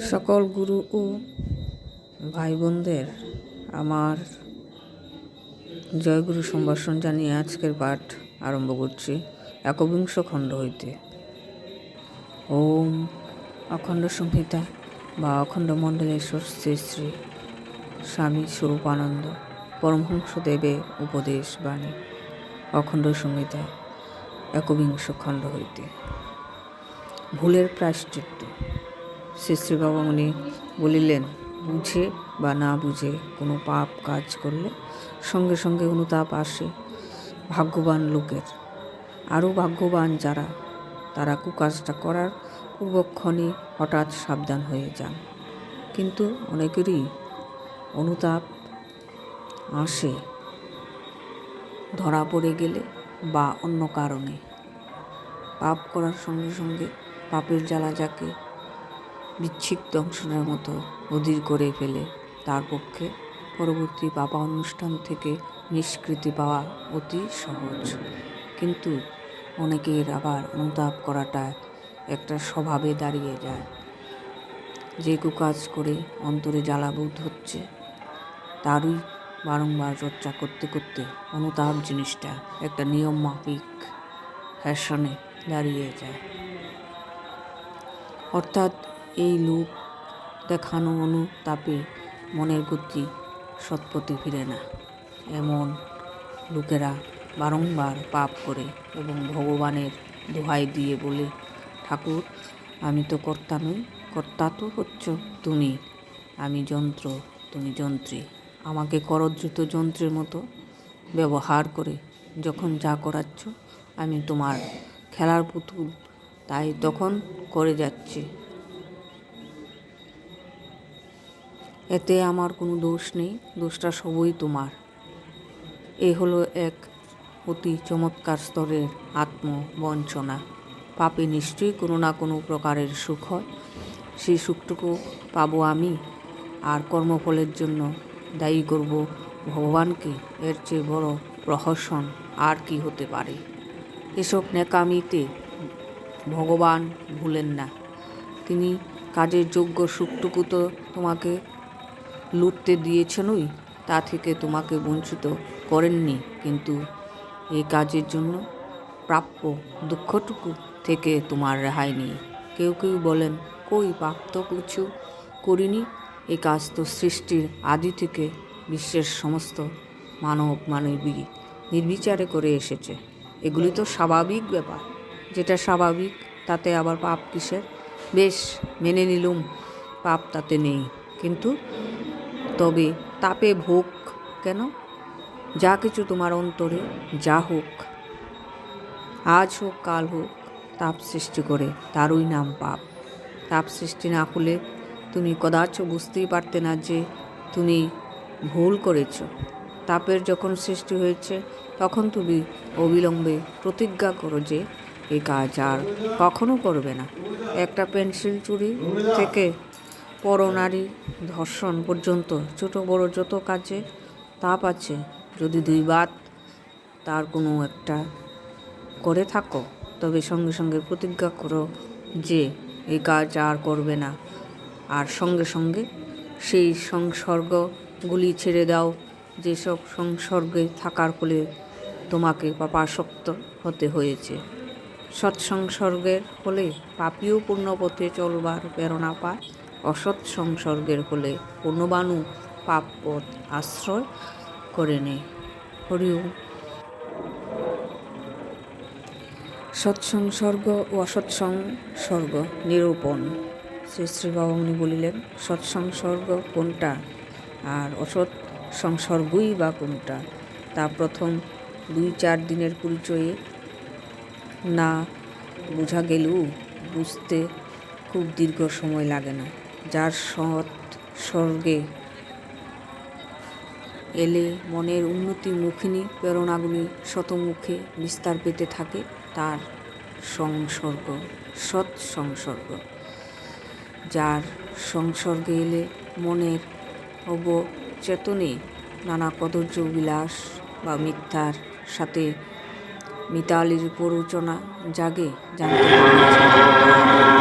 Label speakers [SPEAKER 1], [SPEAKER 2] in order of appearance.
[SPEAKER 1] সকল গুরু ও ভাই বোনদের আমার জয়গুরু সম্ভাষণ জানিয়ে আজকের পাঠ আরম্ভ করছি। একবিংশ খণ্ড হইতে। ওম অখণ্ড সংহিতা বা অখণ্ড মণ্ডলেশ্বর শ্রী শ্রী স্বামী স্বরূপানন্দ পরমহংসদেবের উপদেশ বাণী অখণ্ড সংহিতা, একবিংশ খণ্ড হইতে। ভুলের প্রায়শ্চিত্ত। শ্রী শ্রী বাবামণি বলিলেন, বুঝে বা না বুঝে কোনো পাপ কাজ করলে? সঙ্গে সঙ্গে অনুতাপ আসে, ভাগ্যবান লোকের আরও ভাগ্যবান যারা, তারা কুকাজটা করার পূর্বক্ষণে হঠাৎ সাবধান হয়ে যান। কিন্তু অনেকেরই অনুতাপ আসে, ধরা পড়ে গেলে বা অন্য কারণে। পাপ করার সঙ্গে সঙ্গে পাপের জ্বালা যাকে বিচ্ছিক দংশনের মতো অধীর করে ফেলে। তার পক্ষে পরবর্তী বাবা অনুষ্ঠান থেকে নিষ্কৃতি পাওয়া অতি সহজ। কিন্তু অনেকের আবার অনুতাপ করাটা একটা স্বভাবে দাঁড়িয়ে যায়। যে কুকাজ করে অন্তরে জ্বালাবোধ হচ্ছে, তারই বারংবার চর্চা করতে করতে অনুতাপ জিনিসটা একটা নিয়ম মাফিক ফ্যাশনে দাঁড়িয়ে যায়। অর্থাৎ এই লোক দেখানো অনুতাপে মনের গতি সৎপথে ফিরে না। এমন লোকেরা বারংবার পাপ করে এবং ভগবানের দোহাই দিয়ে বলে, ঠাকুর, আমি তো কর্তা নই, কর্তা তো হচ্ছ তুমি। আমি যন্ত্র, তুমি যন্ত্রী। আমাকে করদ্রুত যন্ত্রের মতো ব্যবহার করে যখন যা করাচ্ছ, আমি তোমার খেলার পুতুল, তাই তখন করে যাচ্ছি। এতে আমার কোনো দোষ নেই, দোষটা সবই তোমার। এ হলো এক অতি চমৎকার স্তরের আত্মবঞ্চনা। পাপে নিশ্চয়ই কোনো না কোনো প্রকারের সুখ হয়। সেই সুখটুকু পাবো আমি, আর কর্মফলের জন্য দায়ী করব ভগবানকে। এর চেয়ে বড় প্রহসন আর কি হতে পারে? এসব নেকামিতে ভগবান ভুলেন না। তিনি কাজের যোগ্য সুখটুকু তো তোমাকে লুটতে দিয়েছেনই তা থেকে তোমাকে বঞ্চিত করেননি, কিন্তু এই কাজের জন্য প্রাপ্য দুঃখটুকু থেকে তোমার রেহাই নেই। কেউ কেউ বলেন, কই পাপ তো কিছু করিনি? এই কাজ তো সৃষ্টির আদি থেকে বিশ্বের সমস্ত মানব মানবী নির্বিচারে করে এসেছে। এগুলি তো স্বাভাবিক ব্যাপার। যেটা স্বাভাবিক, তাতে আবার পাপ কিসের? বেশ, মেনে নিলুম, পাপ তাতে নেই। কিন্তু তবে তাপে ভোগ কেন? যা কিছু তোমার অন্তরে যা হোক, আজ হোক, কাল হোক, তাপ সৃষ্টি করে, তারই নাম পাপ। তাপ সৃষ্টি না হলে তুমি কদাচ বুঝতেই পারতে না যে তুমি ভুল করেছ। তাপের যখন সৃষ্টি হয়েছে, তখন তুমি অবিলম্বে প্রতিজ্ঞা করো যে এ কাজ আর কখনো করবে না। একটা পেন্সিল চুরি থেকে পরনারী ধর্ষণ পর্যন্ত, ছোট বড় যত কাজে তাপ আছে, যদি দুইবার তার কোনো একটা করে থাকো, তবে সঙ্গে সঙ্গে প্রতিজ্ঞা করো যে এই কাজ আর করবে না। আর সঙ্গে সঙ্গে সেই সংসর্গগুলি ছেড়ে দাও, যেসব সংসর্গে থাকার ফলে তোমাকে পাপাসক্ত হতে হয়েছে। সৎসংসর্গের ফলে পাপীয় পূর্ণপথে চলবার প্রেরণা পায়। অসৎ সংসর্গের ফলে পূর্ণবাণু পাপ পথ আশ্রয় করে নেয় হরিও সৎসংসর্গ ও অসৎসংসর্গ নিরূপণ। শ্রী শ্রী বাবামণি বলিলেন সৎসংসর্গ কোনটা? আর অসৎ সংসর্গই বা কোনটা? তা প্রথম দুই চার দিনের পরিচয়ে না বোঝা গেলেও বুঝতে খুব দীর্ঘ সময় লাগে না। যার সৎ স্বর্গে এলে মনের উন্নতি মুখিনী প্রেরণাগুলি শতমুখে বিস্তার পেতে থাকে তার সংসর্গ, সৎ সংসর্গ। যার সংসর্গে এলে মনের অবচেতনে নানা কদর্য বিলাস বা মিথ্যার সাথে মিতালির প্ররোচনা জাগে জানতে